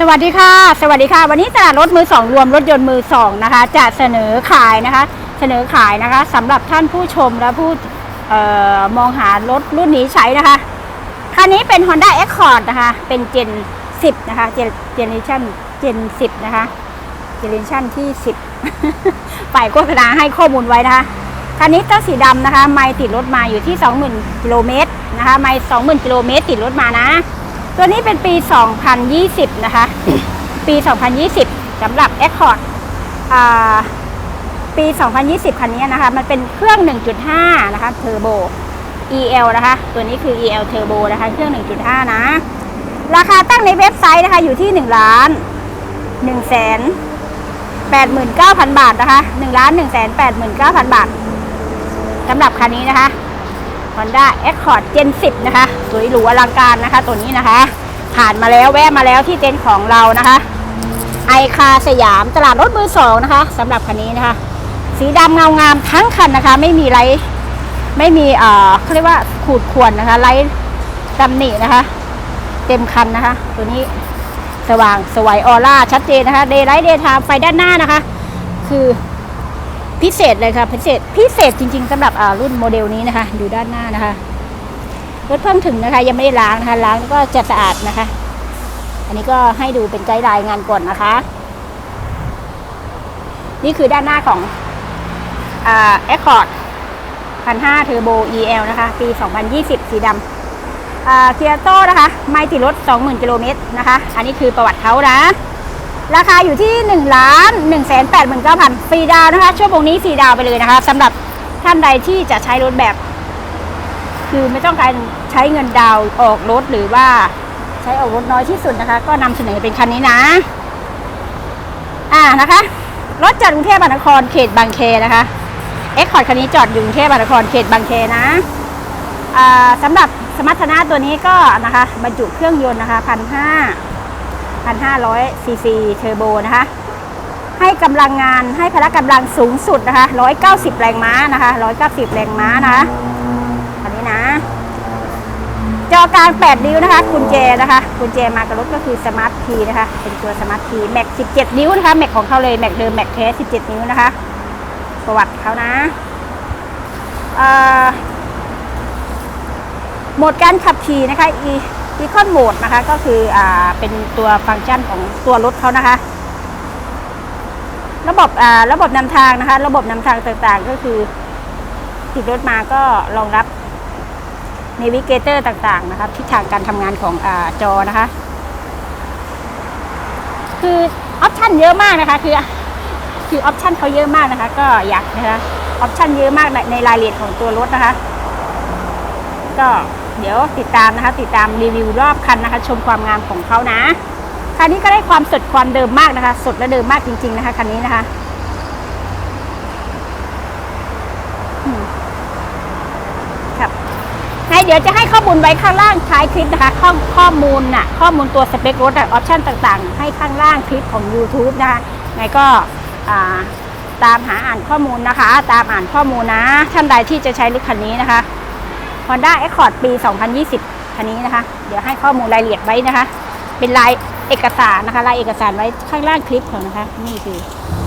สวัสดีค่ะ สวัสดีค่ะ วันนี้ตลาดรถมือสองรวมรถยนต์มือสองนะคะ จะเสนอขายนะคะ เสนอขายนะคะสำหรับท่านผู้ชมและผู้มองหารถรุ่นนี้ใช้นะคะคันนี้เป็น Honda Accord นะคะ เป็น Gen 10 นะคะ Gen Generation Gen 10 นะคะ Generation ที่ 10 ฝ่ายโฆษณาให้ข้อมูลไว้นะคะคันนี้ก็สีดำนะคะ ไม่ติดรถมาอยู่ที่ 20,000กิโลเมตรนะคะ ไม่20,000กิโลเมตรติดรถมานะ ตัวนี้เป็นปี 2020 นะคะ ปี 2020สำหรับ Accord อ่าปี 2020 คันนี้นะคะ มันเป็นเครื่อง 1.5 นะคะเทอร์โบ EL นะคะ ตัวนี้คือ EL Turbo นะคะ เครื่อง 1.5 นะ ราคาตั้งในเว็บไซต์นะคะ อยู่ที่1ล้าน1แสน89,000 บาทนะคะ1ล้าน1แสน89,000 บาทสำหรับคันนี้นะคะ Honda Accord Gen 10 นะคะ สวยหรูอลังการนะคะ ตัวนี้นะคะ ผ่านมาแล้วแวะมาแล้วที่เต็นท์ของเรานะคะไอคาสยามตลาดรถมือสองนะคะสำหรับคันนี้นะคะ สีดำเงางามทั้งคันนะคะ ไม่มีไรไม่มีเอ่อเขาเรียกว่าขูดข่วนนะคะไรตำหนินะคะ เต็มคันนะคะ ตัวนี้สว่างสวยออร่าชัดเจนนะคะเดย์ไลท์เดย์ไทม์ไฟด้านหน้านะคะ คือ พิเศษเลยค่ะพิเศษพิเศษจริงๆสำหรับรุ่นโมเดลนี้นะคะ อยู่ด้านหน้านะคะรถเพิ่งถึงนะคะ ยังไม่ได้ล้างนะคะ ล้างแล้วก็จะสะอาดนะคะ อันนี้ก็ให้ดูเป็นไกด์ไลน์งานก่อนนะคะ นี่คือด้านหน้าของอ่า Accord 1,500 Turbo EL นะคะ ปี 2020 สีดำอ่าเคียโต้นะคะ ไม่ติดรถ 20,000 กิโลเมตรนะคะ อันนี้คือประวัติเขานะ ราคาอยู่ที่1ล้าน1 8 9 0 0 0ฟรีดาวนะคะ ชั่วโมงนี้ฟรีดาวไปเลยนะคะสำหรับท่านใดที่จะใช้รถแบบ คือไม่ต้องการใช้เงินดาวออกรถหรือว่าใช้ออกรถน้อยที่สุดนะคะ ก็นำเสนอเป็นคันนี้นะ อ่านะคะ รถจากกรุงเทพมหานครเขตบางเคนะคะเอ็กคอร์ดคันนี้จอดอยู่กรุงเทพมหานครเขตบางเคนะสำหรับสมรรถนะตัวนี้ก็นะคะบรรจุเครื่องยนต์นะคะพันห้า พันห้าร้อยซีซีเทอร์โบนะคะ ให้กำลังงานให้พละกำลังสูงสุดนะคะร้อยเก้าสิบแรงม้านะคะร้อยเก้าสิบแรงม้านะคะอันนี้นะ จอกลาง 8 นิ้วนะคะ กุญแจนะคะ กุญแจมากับรถก็คือสมาร์ทคีนะคะ เป็นตัวสมาร์ทคีแม็ก 17 นิ้วนะคะ แม็กของเขาเลย แม็กเดิม แม็กแท้ 17 นิ้วนะคะ ประวัติเขานะโหมดการขับขี่นะคะ e e c o n mode นะคะก็คืออ่าเป็นตัวฟังก์ชันของตัวรถเขานะคะ ระบบอ่าระบบนำทางนะคะ ระบบนำทางต่างๆ ก็คือติดรถมาก็รองรับนวิเกเตอร์ต่างๆนะครับทิศทางการทำงานของอาจอนะคะ คือออปชันเยอะมากนะคะ คือคือออปชันเขาเยอะมากนะคะ ก็อยากนะคะออปชันเยอะมากในในรายละเอียดของตัวรถนะคะ ก็ เดี๋ยวติดตามนะคะ ติดตามรีวิวรอบคันนะคะ ชมความงามของเขานะคันนี้ก็ได้ความสดความเดิมมากนะคะ สดและเดิมมากจริง ๆ นะคะคันนี้นะคะครับให้เดี๋ยวจะให้ข้อมูลไว้ข้างล่างท้ายคลิปนะคะ ข้อข้อมูลน่ะข้อมูลตัวสเปครถออปชั่นต่างๆ ให้ข้างล่างคลิปของ YouTube นะคะไงก็ตามหาอ่านข้อมูลนะคะ ตามอ่านข้อมูลนะ ท่านใดที่จะใช้รถคันนี้นะคะ Honda Accord ปี 2020 คันนี้นะคะ เดี๋ยวให้ข้อมูลรายละเอียดไว้นะคะ เป็นลายเอกสารนะคะลายเอกสารไว้ข้างล่างคลิปของนะคะ นี่คือ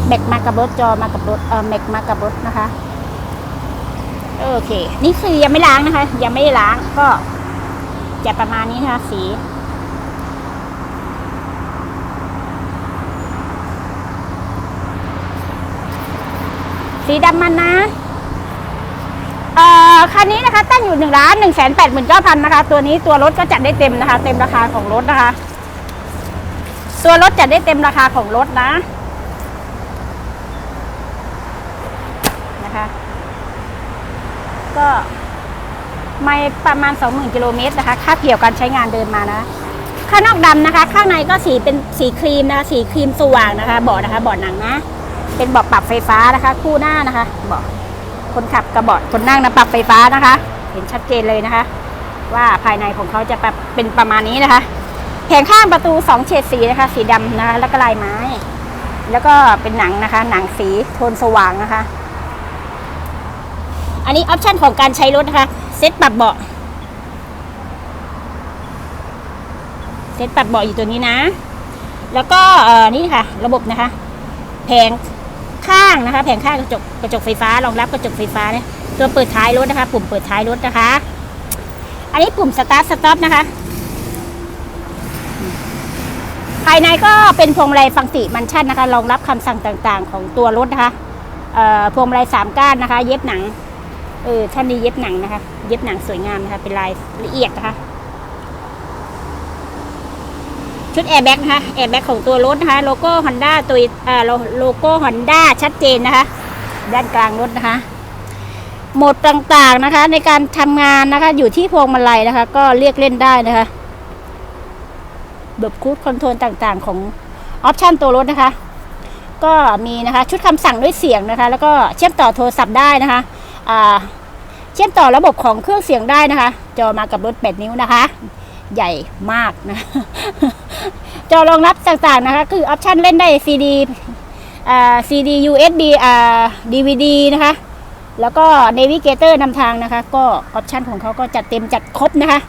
แม็กมากับรถจอมากับรถเออแม็กมากับรถนะคะโอเค นี่คือยังไม่ล้างนะคะ ยังไม่ได้ล้างก็จะประมาณนี้นะคะสีสีดำมันนะ คันนี้นะคะตั้งอยู่หนึ่งล้านหนึ่งแสนแปดหมื่นเก้าพันนะคะ ตัวนี้ตัวรถก็จัดได้เต็มนะคะ เต็มราคาของรถนะคะ ตัวรถจัดได้เต็มราคาของรถนะนะคะ ก็ไม่ประมาณ 20,000กิโลเมตรนะคะค่าเกี่ยวการใช้งานเดินมานะข้างนอกดำนะคะ ข้างในก็สีเป็นสีครีมนะคะสีครีมสว่างนะคะเบาะนะคะเบาะหนังนะ เป็นเบาะปรับไฟฟ้านะคะ คู่หน้านะคะเบาะ คนขับกับเบาะคนนั่งนะปรับไฟฟ้านะคะ เห็นชัดเจนเลยนะคะ ว่าภายในของเขาจะแบบเป็นประมาณนี้นะคะแผงข้างประตูสองเฉดสีนะคะ สีดำนะคะ แล้วก็ลายไม้ แล้วก็เป็นหนังนะคะ หนังสีโทนสว่างนะคะ อันนี้ออปชันของการใช้รถนะคะ เซ็ตปรับเบาะเซ็ตปรับเบาะอยู่ตัวนี้นะ แล้วก็เออนี่ค่ะ ระบบนะคะ แผง ข้างนะคะ แผงข้างกระจกกระจกไฟฟ้ารองรับกระจกไฟฟ้าเนี่ยตัวเปิดท้ายรถนะคะ ปุ่มเปิดท้ายรถนะคะ อันนี้ปุ่มสตาร์ทสต็อปนะคะ ภายในก็เป็นพวงมาลัยฟังติมันชั่นนะคะ รองรับคำสั่งต่างๆ ของตัวรถนะคะพวงมาลัยสามก้านนะคะ เย็บหนังเออท่านนี้เย็บหนังนะคะ เย็บหนังสวยงามนะคะ เป็นลายละเอียดนะคะ ชุดแอร์แบ็กนะคะแอร์แบ็กของตัวรถนะคะโลโก้ฮอนด้าตัวอ่อโลโลโก้ฮอนด้าชัดเจนนะคะ ด้านกลางรถนะคะโหมดต่างๆนะคะ ในการทำงานนะคะ อยู่ที่พวงมาลัยนะคะ ก็เรียกเล่นได้นะคะแบบคูดคอนโทรลต่างๆ ของออปชันตัวรถนะคะ ก็มีนะคะ ชุดคำสั่งด้วยเสียงนะคะ แล้วก็เชื่อมต่อโทรศัพท์ได้นะคะอ่าเชื่อมต่อระบบของเครื่องเสียงได้นะคะ จอมากับรถ 8 นิ้วนะคะ ใหญ่มากนะจอรองรับต่างๆนะคะ คือออปชันเล่นได้ CD อ่า CD USB อ่า DVD นะคะ แล้วก็ Navigator นำทางนะคะ ก็ออปชันของเขาก็จัดเต็มจัดครบนะคะ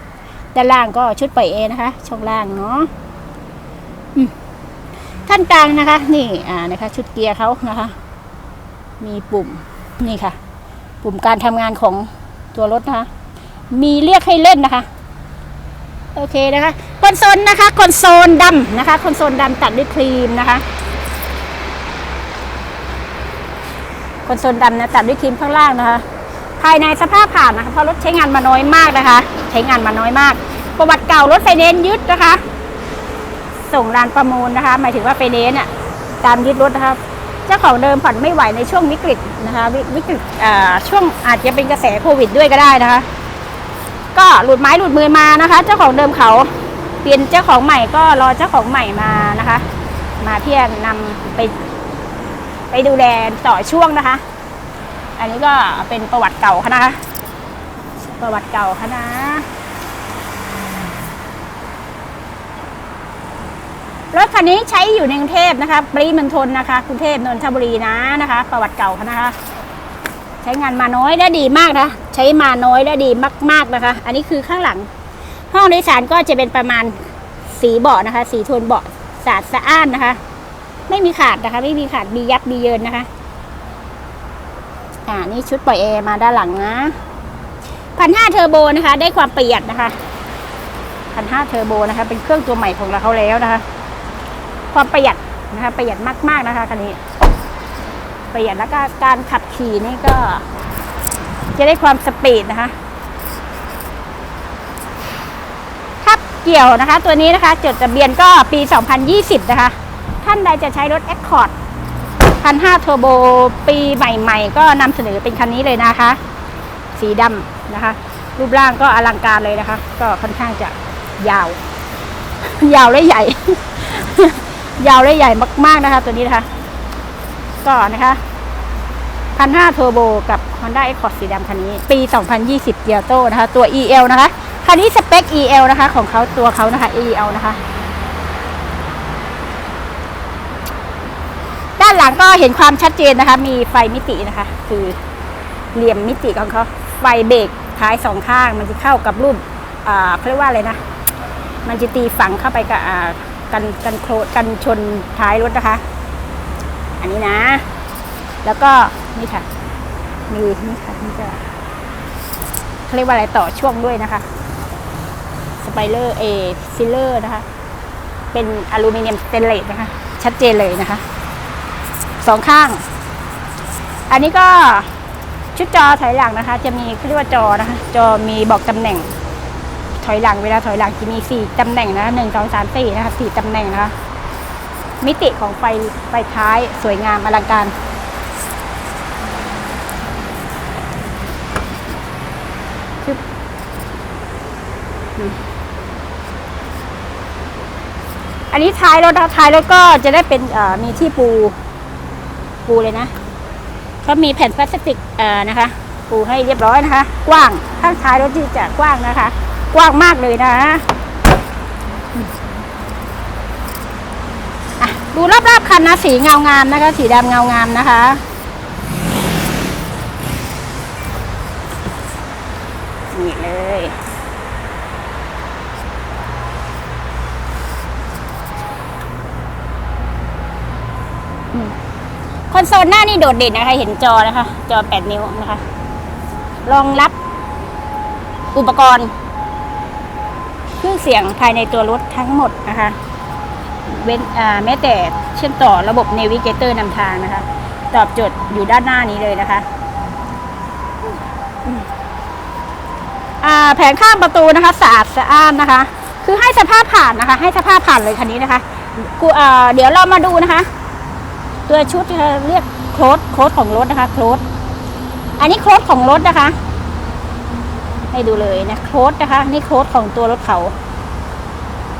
ด้านล่างก็ชุดปล่อยเอนะคะ ช่องล่างเนาะอืมท่านกลางนะคะ นี่อ่านะคะ ชุดเกียร์เขานะคะ มีปุ่มนี่ค่ะ ปุ่มการทำงานของตัวรถนะคะ มีเรียกให้เล่นนะคะ โอเคนะคะคอนโซลนะคะคอนโซลดำนะคะคอนโซลดำตัดด้วยครีมนะคะคอนโซลดำนะตัดด้วยครีมข้างล่างนะคะ ภายในสภาพผ่านนะคะเพราะรถใช้งานมาน้อยมากนะคะ ใช้งานมาน้อยมาก ประวัติเก่ารถไฟแนนยึดนะคะ ส่งลานประมูลนะคะ หมายถึงว่าไฟแนนซ์อะตามยึดรถนะคะเจ้าของเดิมผ่อนไม่ไหวในช่วงวิกฤตนะคะ วิกฤตช่วงอาจจะเป็นกระแสโควิดด้วยก็ได้นะคะ ก็หลุดไม้หลุดมือมานะคะ เจ้าของเดิมเขาเปลี่ยนเจ้าของใหม่ก็รอเจ้าของใหม่มานะคะ มาเพี่อนนำไป ไปดูแลต่อช่วงนะคะ อันนี้ก็เป็นประวัติเก่าเขานะคะ ประวัติเก่าเขานะรถคันนี้ใช้อยู่ในกรุงเทพนะคะ ปริมณฑลนะคะกรุงเทพนนทบุรีนะนะคะ ประวัติเก่าเขานะคะ ช้งานมาน้อยและดีมากนะ ใช้มาน้อยและดีมาก ๆนะคะ อันนี้คือข้างหลัง ห้องโดยสารก็จะเป็นประมาณสีเบาะนะคะ สีโทนเบาะสะอาดสะอ้านนะคะ ไม่มีขาดนะคะ ไม่มีขาดมียับมีเยินนะคะ อ่านี่ชุดปล่อยแอร์มาด้านหลังนะพันห้าเทอร์โบนะคะ ได้ความประหยัดนะคะพันห้าเทอร์โบนะคะ เป็นเครื่องตัวใหม่ของเราเขาแล้วนะคะ ความประหยัดนะคะ ประหยัดมากๆนะคะคันนี้ ประหยัดแล้วก็การขับขี่นี่ก็ จะได้ความสปีดนะคะทับเกี่ยวนะคะ ตัวนี้นะคะ จดทะเบียนก็ปี 2020 นะคะ ท่านใดจะใช้รถ Accord คัน5 Turbo ปีใหม่ ๆ ก็นำเสนอเป็นคันนี้เลยนะคะ สีดำนะคะ รูปร่างก็อลังการเลยนะคะ ก็ค่อนข้างจะยาว ยาวและใหญ่ ยาวและใหญ่มาก ๆนะคะ ตัวนี้นะคะ ก็นะคะพันห้าเทอร์โบกับ Honda Accord สีดำคันนี้ ปี 2020เกียร์โตนะคะ ตัว EL นะคะ คันนี้สเปค EL นะคะ ของเขาตัวเขานะคะ EL นะคะ ด้านหลังก็เห็นความชัดเจนนะคะ มีไฟมิตินะคะ คือเหลี่ยมมิติของเขาไฟเบรกท้ายสองข้าง มันจะเข้ากับรูปอ่าเขาเรียกว่าอะไรนะ มันจะตีฝังเข้าไปกับกันกันโครกันชนท้ายรถนะคะ อันนี้นะ แล้วก็นี่ค่ะมีนี่ค่ะนี่จะเขาเรียกว่าอะไรต่อช่วงด้วยนะคะ สไปเลอร์เอซิลเลอร์นะคะ เป็นอลูมิเนียมสเตนเลสนะคะ ชัดเจนเลยนะคะ สองข้าง อันนี้ก็ชุดจอถอยหลังนะคะ จะมีเขาเรียกว่าจอนะคะ จอมีบอกตำแหน่ง ถอยหลังเวลาถอยหลังจะมีสี่ตำแหน่งนะคะหนึ่งสองสามสี่นะคะสี่ตำแหน่งนะคะ มิติของไฟไฟท้ายสวยงามอลังการ ชึบอืมอันนี้ท้ายรถนะคะท้ายรถก็จะได้เป็นมีที่ปู ปูเลยนะ ก็มีแผ่นพลาสติกนะคะ ปูให้เรียบร้อยนะคะ กว้างข้างท้ายรถที่จะกว้างนะคะ กว้างมากเลยนะอืมอะ ดูรอบๆคันนะสีเงางามนะคะ สีดำเงางามนะคะ นี่เลยคอนโซลหน้านี่โดดเด่นนะคะ เห็นจอนะคะ จอ 8 นิ้วนะคะรองรับอุปกรณ์เครื่องเสียงภายในตัวรถทั้งหมดนะคะ เว้นแม้แต่เชื่อมต่อระบบ Navigator นำทางนะคะ ตอบโจทย์อยู่ด้านหน้านี้เลยนะคะแผงข้างประตูนะคะสะอาดสะอ้านนะคะ คือให้สภาพผ่านนะคะ ให้สภาพผ่านเลยคันนี้นะคะกูเดี๋ยวเรามาดูนะคะ ตัวชุดเขาเรียกโค้ดโค้ดของรถนะคะโค้ดอันนี้โค้ดของรถนะคะ ให้ดูเลยนะโค้ดนะคะ นี่โค้ดของตัวรถเขา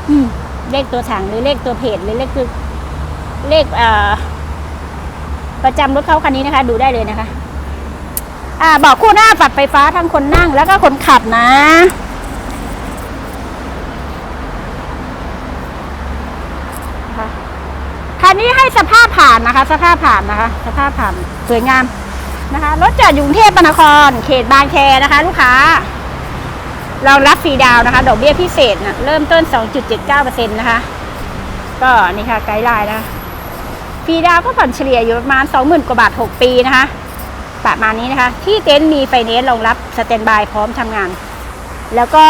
อืม เลขตัวถังหรือเลขตัวเพจหรือเลขคือเลขเประจำรถเขาคันนี้นะคะ ดูได้เลยนะคะ อ่าบอกคู่หน้าปรับไฟฟ้าทั้งคนนั่งแล้วก็คนขับนะคะคันนี้ให้สภาพผ่านนะคะ สภาพผ่านนะคะ สภาพผ่านสวยงามนะคะรถจอดอยู่กรุงเทพมหานคร เขตบางแคนะคะ ลูกค้า รองรับฟรีดาวนะคะ ดอกเบี้ยพิเศษนะเริ่มต้น 2.79%นะคะ ก็นี่ค่ะไกด์ไลน์นะคะฟรีดาวก็ผ่อนเฉลี่ยอยู่ประมาณ 20,000 กว่าบาท 6 ปีนะคะ ประมาณนี้นะคะ ที่เต็นท์มีไฟแนนซ์รองรับสแตนบายพร้อมทำงาน แล้วก็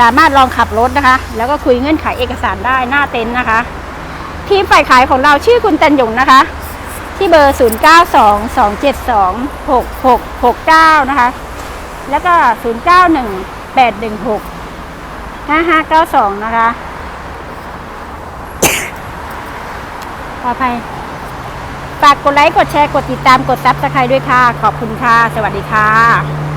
สามารถลองขับรถนะคะ แล้วก็คุยเงื่อนไขเอกสารได้หน้าเต็นท์นะคะ ทีมฝ่ายขายของเราชื่อคุณตันหยงนะคะ ที่เบอร์ 0922726669 นะคะ แล้วก็ 091816 5592 นะคะ ขออภัย ฝากกดไลค์ กดแชร์ กดติดตาม กดซับสไครต์ด้วยค่ะ ขอบคุณค่ะ สวัสดีค่ะ